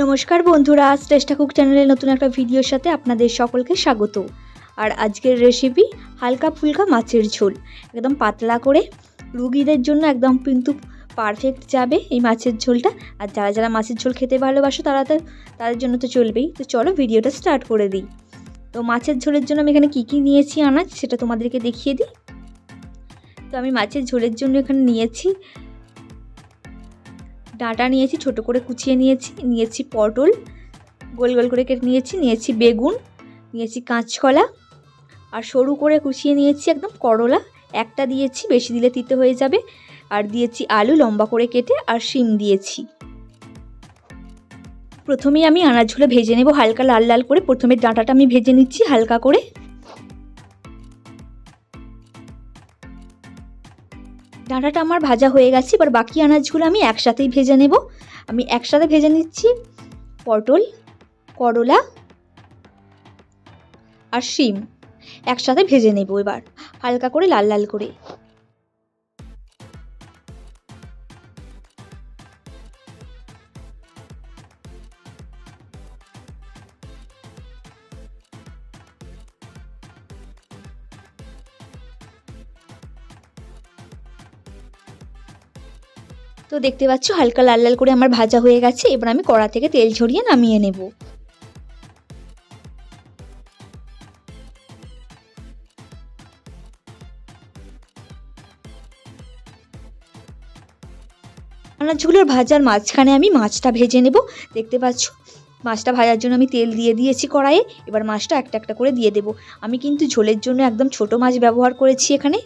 নমস্কার বন্ধুরা আজ চেষ্টা কুক চ্যানেলের নতুন একটা ভিডিওর সাথে আপনাদের সকলকে স্বাগত। আর আজকের রেসিপি হালকা ফুলকা মাছের ঝোল। একদম পাতলা করে রুগীদের জন্য একদম কিন্তু পারফেক্ট যাবে এই মাছের ঝোলটা। আর যারা যারা মাছের ঝোল খেতে ভালোবাসো, তারা তো তাদের জন্য তো চলবেই। তো চলো ভিডিওটা স্টার্ট করে দিই। তো মাছের ঝোলের জন্য আমি এখানে কী কী নিয়েছি আনাজ, সেটা তোমাদেরকে দেখিয়ে দিই। তো আমি মাছের ঝোলের জন্য এখানে নিয়েছি ডাঁটা নিয়েছি, ছোট করে কুচিয়ে নিয়েছি নিয়েছি পটল, গোল গোল করে কেটে নিয়েছি নিয়েছি বেগুন, নিয়েছি কাঁচকলা, আর সরু করে কুচিয়ে নিয়েছি একদম করলা। একটা দিয়েছি, বেশি দিলে তিতে হয়ে যাবে। আর দিয়েছি আলু, লম্বা করে কেটে আর শিম দিয়েছি। প্রথমেই আমি আনাজগুলো ভেজে নেব, হালকা লাল লাল করে। প্রথমে ডাঁটাটা আমি ভেজে নিচ্ছি হালকা করে। ডাঁটাটা আমার ভাজা হয়ে গেছে, এবার বাকি আনাজগুলো আমি একসাথেই ভেজে নেব। আমি একসাথে ভেজে নিচ্ছি পটল, করলা আর শিম। একসাথে ভেজে নেব এবার, হালকা করে লাল লাল করে। তো দেখতে পাচ্ছ, হালকা লাল লাল করে আমার ভাজা হয়ে গেছে। এবার আমি কড়া থেকে তেল ঝরিয়ে নামিয়ে নেব। আনাজগুলোর ভাজার মাঝখানে আমি মাছটা ভেজে নেব। দেখতে পাচ্ছ, মাছটা ভাজার জন্য আমি তেল দিয়ে দিয়েছি কড়াইয়ে। এবার মাছটা একটা একটা করে দিয়ে দেব। আমি কিন্তু ঝোলের জন্য একদম ছোট মাছ ব্যবহার করেছি এখানে।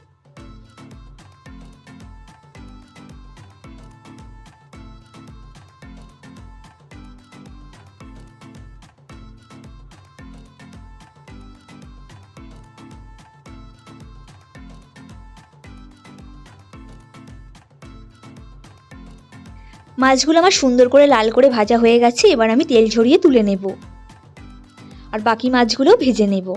মাছগুলো আমার সুন্দর করে লাল করে ভাজা হয়ে গেছে, এবার আমি তেল ঝরিয়ে তুলে নেব। আর বাকি মাছগুলো ভেজে নেব।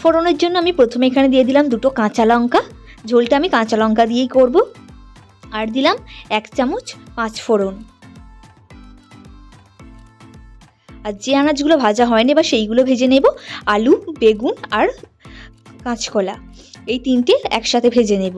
ফোড়নের জন্য আমি প্রথমে এখানে দিয়ে দিলাম দুটো কাঁচা লঙ্কা। ঝোলটা আমি কাঁচা লঙ্কা দিয়েই করব। আর দিলাম এক চামচ পাঁচ ফোড়ন। আর যে আনাজগুলো ভাজা হয়নি বা সেইগুলো ভেজে নেব। আলু, বেগুন আর কাঁচকলা। এই তিনটে একসাথে ভেজে নেব।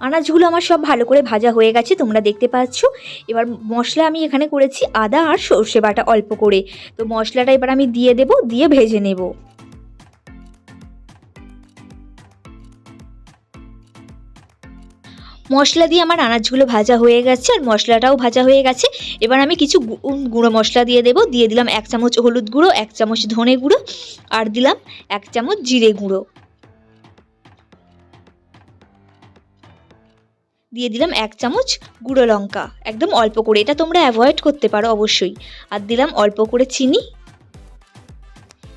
আনাজগুলো আমার সব ভালো করে ভাজা হয়ে গেছে, তোমরা দেখতে পাচ্ছ। এবার মশলা আমি এখানে করেছি আদা আর সর্ষে বাটা অল্প করে। তো মশলাটা এবার আমি দিয়ে দেব, দিয়ে ভেজে নেব। মশলা দিয়ে আমার আনাজগুলো ভাজা হয়ে গেছে আর মশলাটাও ভাজা হয়ে গেছে। এবার আমি কিছু গুঁড়ো মশলা দিয়ে দেব। দিয়ে দিলাম এক চামচ হলুদ গুঁড়ো, এক চামচ ধনে গুঁড়ো, আর দিলাম এক চামচ জিরে গুঁড়ো। দিয়ে দিলাম এক চামচ গুঁড়ো লঙ্কা। একদম অল্প করে, এটা তোমরা অ্যাভয়েড করতে পারো অবশ্যই। আর দিলাম অল্প করে চিনি।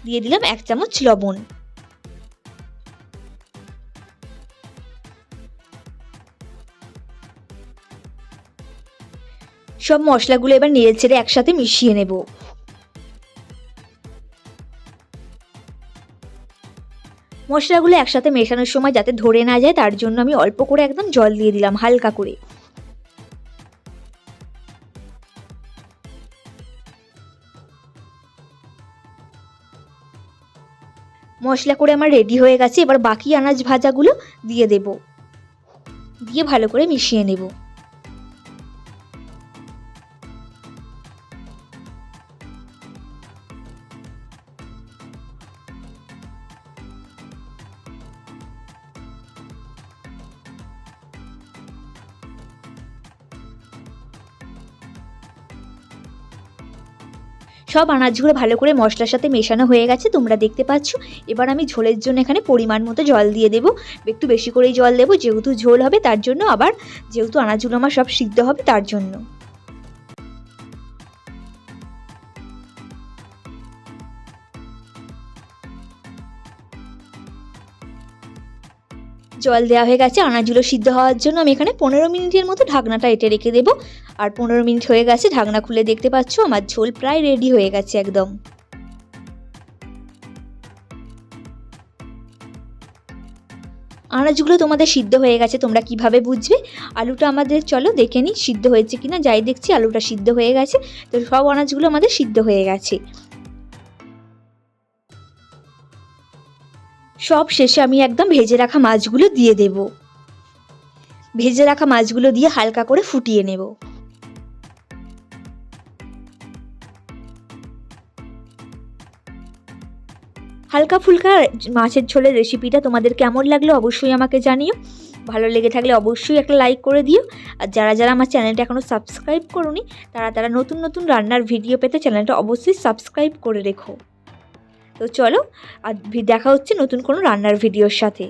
দিয়ে দিলাম এক চামচ লবণ। সব মশলাগুলো এবার নেড়ে ছেড়ে একসাথে মিশিয়ে নেব। মশলাগুলো একসাথে মেশানোর সময় যাতে ধরে না যায়, তার জন্য আমি অল্প করে একদম জল দিয়ে দিলাম, হালকা করে। মশলা করে আমার রেডি হয়ে গেছে, এবার বাকি আনাজ ভাজাগুলো দিয়ে দেব। দিয়ে ভালো করে মিশিয়ে নেব। সব আনাজগুলো ভালো করে মশলার সাথে মেশানো হয়ে গেছে, তোমরা দেখতে পাচ্ছ। এবার আমি ঝোলের জন্য এখানে পরিমাণ মতো জল দিয়ে দেবো। একটু বেশি করেই জল দেবো, যেহেতু ঝোল হবে, তার জন্য আবার যেহেতু আনাজগুলো আমার সব সিদ্ধ হবে, তার জন্য। জল দেওয়া হয়ে গেছে, আনাজগুলো সিদ্ধ হওয়ার জন্য আমি এখানে পনেরো মিনিটের মতো ঢাকনাটা এটে রেখে দেবো। আর পনেরো মিনিট হয়ে গেছে, ঢাকনা খুলে দেখতে পাচ্ছ, আমার ঝোল প্রায় রেডি হয়ে গেছে একদম। আনাজগুলো তোমাদের সিদ্ধ হয়ে গেছে, তোমরা কীভাবে বুঝবে? আলুটা আমাদের, চলো দেখে নিই সিদ্ধ হয়েছে কিনা। যাই দেখছি আলুটা সিদ্ধ হয়ে গেছে, তো সব আনাজগুলো আমাদের সিদ্ধ হয়ে গেছে। সব শেষে আমি একদম ভেজে রাখা মাছগুলো দিয়ে দেব। ভেজে রাখা মাছগুলো দিয়ে হালকা করে ফুটিয়ে নেব। হালকা ফুলকা মাছের ঝোলের রেসিপিটা তোমাদের কেমন লাগল অবশ্যই আমাকে জানিও। ভালো লেগে থাকলে অবশ্যই একটা লাইক করে দিও। আর যারা যারা আমার চ্যানেলটা এখনও সাবস্ক্রাইব করোনি, তারা তারা নতুন নতুন রান্নার ভিডিও পেতে চ্যানেলটা অবশ্যই সাবস্ক্রাইব করে রেখো। তো চলো আর দেখা হচ্ছে নতুন কোনো রান্নার ভিডিওর সাথে।